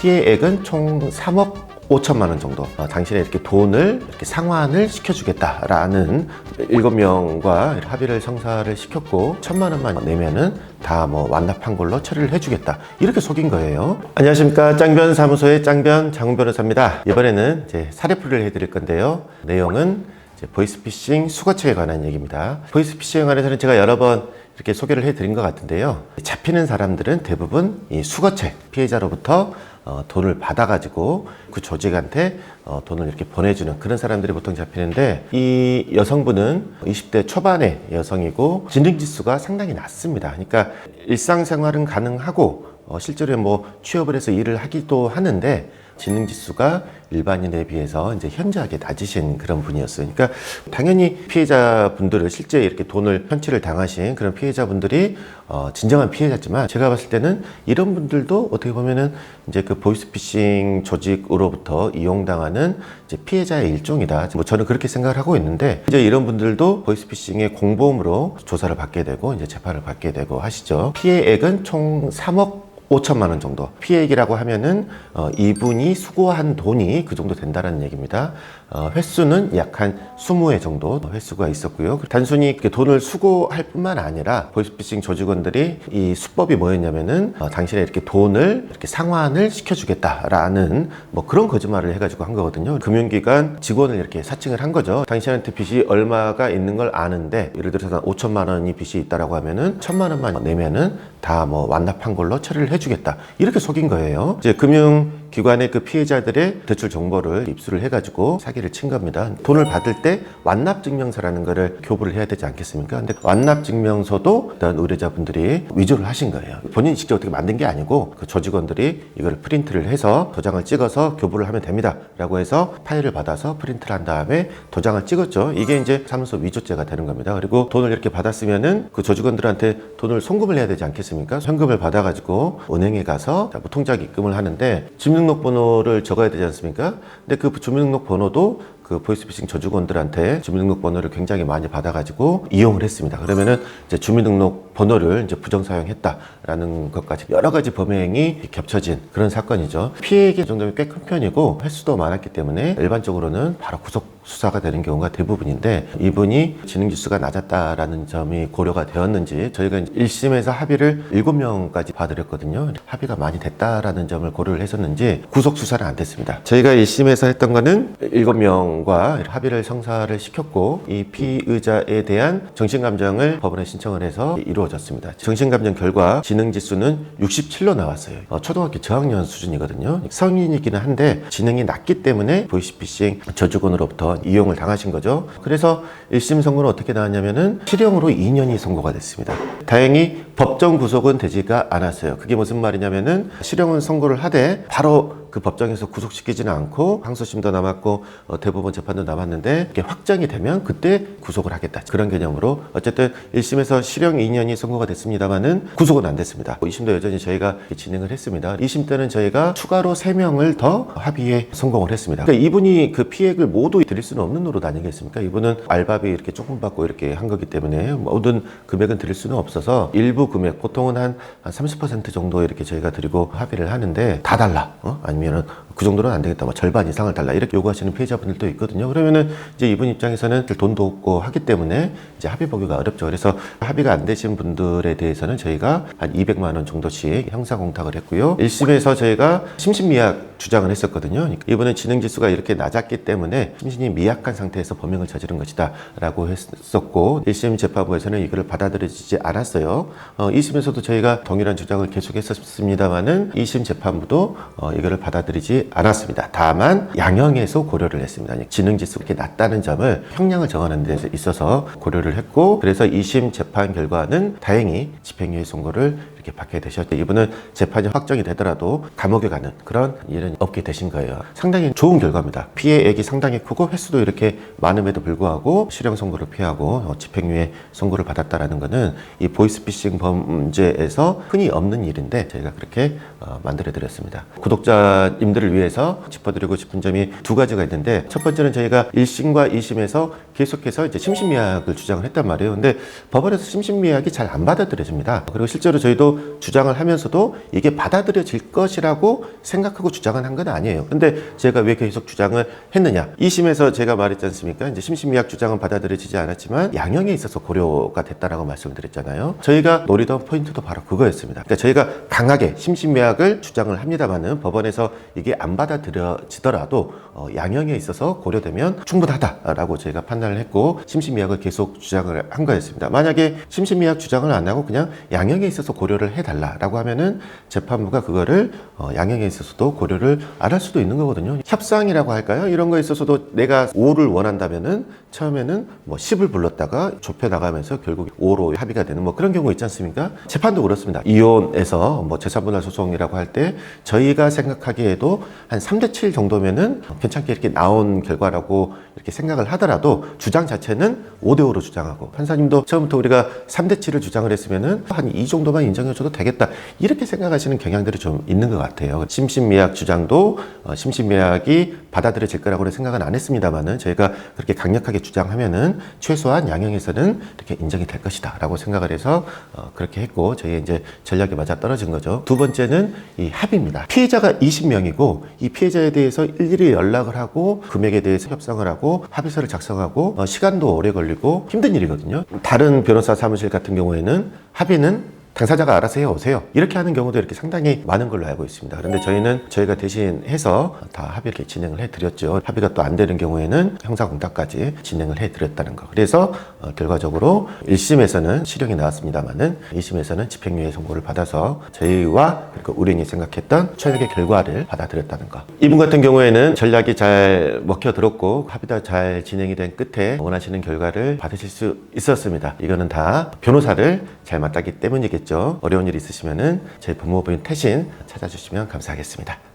피해액은 총 3억 5천만 원 정도 어, 당신의 이렇게 돈을 이렇게 상환을 시켜주겠다라는 일곱 명과 합의를 성사를 시켰고 천만 원만 내면은 다 뭐 완납한 걸로 처리를 해주겠다 이렇게 속인 거예요. 안녕하십니까 짱변 사무소의 짱변 장훈 변호사입니다. 이번에는 이제 사례풀이를 해드릴 건데요. 내용은 보이스피싱 수거처에 관한 얘기입니다. 보이스피싱에 관해서는 제가 여러 번 이렇게 소개를 해드린 것 같은데요. 잡히는 사람들은 대부분 이 수거체 피해자로부터 어, 돈을 받아가지고 그 조직한테 어, 돈을 이렇게 보내주는 그런 사람들이 보통 잡히는데 이 여성분은 20대 초반의 여성이고 진등지수가 상당히 낮습니다. 그러니까 일상생활은 가능하고 어, 실제로 뭐 취업을 해서 일을 하기도 하는데 지능 지수가 일반인에 비해서 이제 현저하게 낮으신 그런 분이었어요. 그러니까 당연히 피해자분들을 실제 이렇게 돈을 현치를 당하신 그런 피해자분들이 어, 진정한 피해자지만 제가 봤을 때는 이런 분들도 어떻게 보면은 이제 그 보이스피싱 조직으로부터 이용당하는 이제 피해자의 일종이다. 뭐 저는 그렇게 생각을 하고 있는데 이제 이런 분들도 보이스피싱의 공범으로 조사를 받게 되고 이제 재판을 받게 되고 하시죠. 피해액은 총 3억 5천만 원 정도 피해액이라고 하면은 어, 이분이 수고한 돈이 그 정도 된다라는 얘기입니다. 어, 횟수는 약 한 20회 정도 횟수가 있었고요. 단순히 돈을 수고할 뿐만 아니라 보이스피싱 조직원들이 이 수법이 뭐였냐면은 어, 당신의 이렇게 돈을 이렇게 상환을 시켜주겠다라는 뭐 그런 거짓말을 해가지고 한 거거든요. 금융기관 직원을 이렇게 사칭을 한 거죠. 당신한테 빚이 얼마가 있는 걸 아는데 예를 들어서 한 5천만 원이 빚이 있다라고 하면은 천만 원만 내면은 다 뭐 완납한 걸로 처리를 해 주겠다 이렇게 속인 거예요. 이제 금융 기관의 그 피해자들의 대출 정보를 입수를 해가지고 사기를 친 겁니다. 돈을 받을 때 완납 증명서라는 거를 교부를 해야 되지 않겠습니까? 근데 완납 증명서도 일단 의뢰자분들이 위조를 하신 거예요. 본인이 직접 어떻게 만든 게 아니고 그 조직원들이 이걸 프린트를 해서 도장을 찍어서 교부를 하면 됩니다.라고 해서 파일을 받아서 프린트를 한 다음에 도장을 찍었죠. 이게 이제 사무소 위조죄가 되는 겁니다. 그리고 돈을 이렇게 받았으면은 그 조직원들한테 돈을 송금을 해야 되지 않겠습니까? 현금을 받아가지고 은행에 가서 뭐 통장 입금을 하는데 주민등록번호를 적어야 되지 않습니까? 근데 그 주민등록번호도 그 보이스피싱 저직원들한테 주민등록번호를 굉장히 많이 받아가지고 이용을 했습니다. 그러면은 이제 주민등록 번호를 이제 부정 사용했다라는 것까지 여러 가지 범행이 겹쳐진 그런 사건이죠. 피해액이 정도면 꽤 큰 편이고 횟수도 많았기 때문에 일반적으로는 바로 구속 수사가 되는 경우가 대부분인데 이분이 지능 지수가 낮았다라는 점이 고려가 되었는지 저희가 이제 1심에서 합의를 7명까지 봐드렸거든요. 합의가 많이 됐다라는 점을 고려를 했었는지 구속 수사는 안 됐습니다. 저희가 1심에서 했던 거는 7명과 합의를 성사를 시켰고 이 피의자에 대한 정신 감정을 법원에 신청을 해서 이루어졌습니다. 정신 감정 결과 지능 지수는 67로 나왔어요. 어, 초등학교 저학년 수준이거든요. 성인이기는 한데 지능이 낮기 때문에 보이스피싱 저주건으로부터 이용을 당하신 거죠. 그래서 1심 선고는 어떻게 나왔냐면은 실형으로 2년이 선고가 됐습니다. 다행히 법정 구속은 되지가 않았어요. 그게 무슨 말이냐면은 실형은 선고를 하되 바로 그 법정에서 구속시키지는 않고 항소심도 남았고 어, 대법원 재판도 남았는데 이게 확정이 되면 그때 구속을 하겠다 그런 개념으로 어쨌든 1심에서 실형 2년이 선고가 됐습니다만은 구속은 안 됐습니다. 2심도 여전히 저희가 진행을 했습니다. 2심 때는 저희가 추가로 3명을 더 합의에 성공을 했습니다. 그러니까 이분이 그 피해액을 모두 드릴 수는 없는 노릇 아니겠습니까? 이분은 알바비 이렇게 조금 받고 이렇게 한 거기 때문에 모든 금액은 드릴 수는 없어서 일부 금액 보통은 한 30% 정도 이렇게 저희가 드리고 합의를 하는데 다 달라 어? 아니면은 그 정도는 안 되겠다. 뭐 절반 이상을 달라. 이렇게 요구하시는 피해자분들도 있거든요. 그러면은 이제 이분 입장에서는 돈도 없고 하기 때문에 이제 합의 보기가 어렵죠. 그래서 합의가 안 되신 분들에 대해서는 저희가 한 200만 원 정도씩 형사 공탁을 했고요. 1심에서 저희가 심신미약 주장을 했었거든요. 그러니까 이분은 지능 지수가 이렇게 낮았기 때문에 심신이 미약한 상태에서 범행을 저지른 것이다 라고 했었고 1심 재판부에서는 이거를 받아들여지지 않았어요. 어, 2심에서도 저희가 동일한 주장을 계속했었습니다만은 2심 재판부도 어, 이거를 받아들이지 않았습니다. 다만 양형에서 고려를 했습니다. 지능지수가 이렇게 낮다는 점을 형량을 정하는 데 있어서 고려를 했고 그래서 2심 재판 결과는 다행히 집행유예 선고를 이렇게 받게 되셨죠. 이분은 재판이 확정이 되더라도 감옥에 가는 그런 일은 없게 되신 거예요. 상당히 좋은 결과입니다. 피해액이 상당히 크고 횟수도 이렇게 많음에도 불구하고 실형 선고를 피하고 어, 집행유예 선고를 받았다라는 것은 이 보이스피싱 범죄에서 흔히 없는 일인데 저희가 그렇게 어, 만들어 드렸습니다. 구독자님들을 위해서 짚어드리고 싶은 점이 두 가지가 있는데 첫 번째는 저희가 1심과 2심에서 계속해서 이제 심신미약을 주장을 했단 말이에요. 근데 법원에서 심신미약이 잘 안 받아들여집니다. 그리고 실제로 저희도 주장을 하면서도 이게 받아들여질 것이라고 생각하고 주장을 한 건 아니에요. 근데 제가 왜 계속 주장을 했느냐? 2심에서 제가 말했지 않습니까? 이제 심신미약 주장은 받아들여지지 않았지만 양형에 있어서 고려가 됐다라고 말씀을 드렸잖아요. 저희가 노리던 포인트도 바로 그거였습니다. 그러니까 저희가 강하게 심신미약을 주장을 합니다만은 법원에서 이게 안 받아들여지더라도 어, 양형에 있어서 고려되면 충분하다라고 저희가 판단을 했고 심신미약을 계속 주장을 한 거였습니다. 만약에 심신미약 주장을 안 하고 그냥 양형에 있어서 고려를 해달라라고 하면은 재판부가 그거를 어, 양형에 있어서도 고려를 안 할 수도 있는 거거든요. 협상이라고 할까요? 이런 거에 있어서도 내가 5를 원한다면은 처음에는 뭐 10을 불렀다가 좁혀 나가면서 결국 5로 합의가 되는 뭐 그런 경우 있지 않습니까? 재판도 그렇습니다. 이혼에서 뭐 재산분할 소송이라고 할 때 저희가 생각하기에도 한 3대 7 정도면은 괜찮게 이렇게 나온 결과라고 이렇게 생각을 하더라도 주장 자체는 5대 5로 주장하고 판사님도 처음부터 우리가 3대 7을 주장을 했으면은 한 이 정도만 인정해줘도 되겠다 이렇게 생각하시는 경향들이 좀 있는 것 같아요. 심신미약 주장도 어, 심신미약이 받아들여질 거라고는 생각은 안 했습니다만은 저희가 그렇게 강력하게 주장하면은 최소한 양형에서는 이렇게 인정이 될 것이다라고 생각을 해서 어, 그렇게 했고 저희 이제 전략에 맞아 떨어진 거죠. 두 번째는 이 합의입니다. 피해자가 20명이고 이 피해자에 대해서 일일이 연락을 하고 금액에 대해서 협상을 하고 합의서를 작성하고 어, 시간도 오래 걸리고 힘든 일이거든요. 다른 변호사 사무실 같은 경우에는 합의는 당사자가 알아서 해 오세요. 이렇게 하는 경우도 이렇게 상당히 많은 걸로 알고 있습니다. 그런데 저희는 저희가 대신 해서 다 합의를 진행을 해 드렸죠. 합의가 또 안 되는 경우에는 형사공탁까지 진행을 해 드렸다는 거. 그래서 어, 결과적으로 1심에서는 실형이 나왔습니다만은 2심에서는 집행유예 선고를 받아서 저희와 그리고 우린이 생각했던 최악의 결과를 받아들였다는 거. 이분 같은 경우에는 전략이 잘 먹혀 들었고 합의가 잘 진행이 된 끝에 원하시는 결과를 받으실 수 있었습니다. 이거는 다 변호사를 잘 맡았기 때문이겠죠. 어려운 일 있으시면은 저희 법무부인 태신 찾아주시면 감사하겠습니다.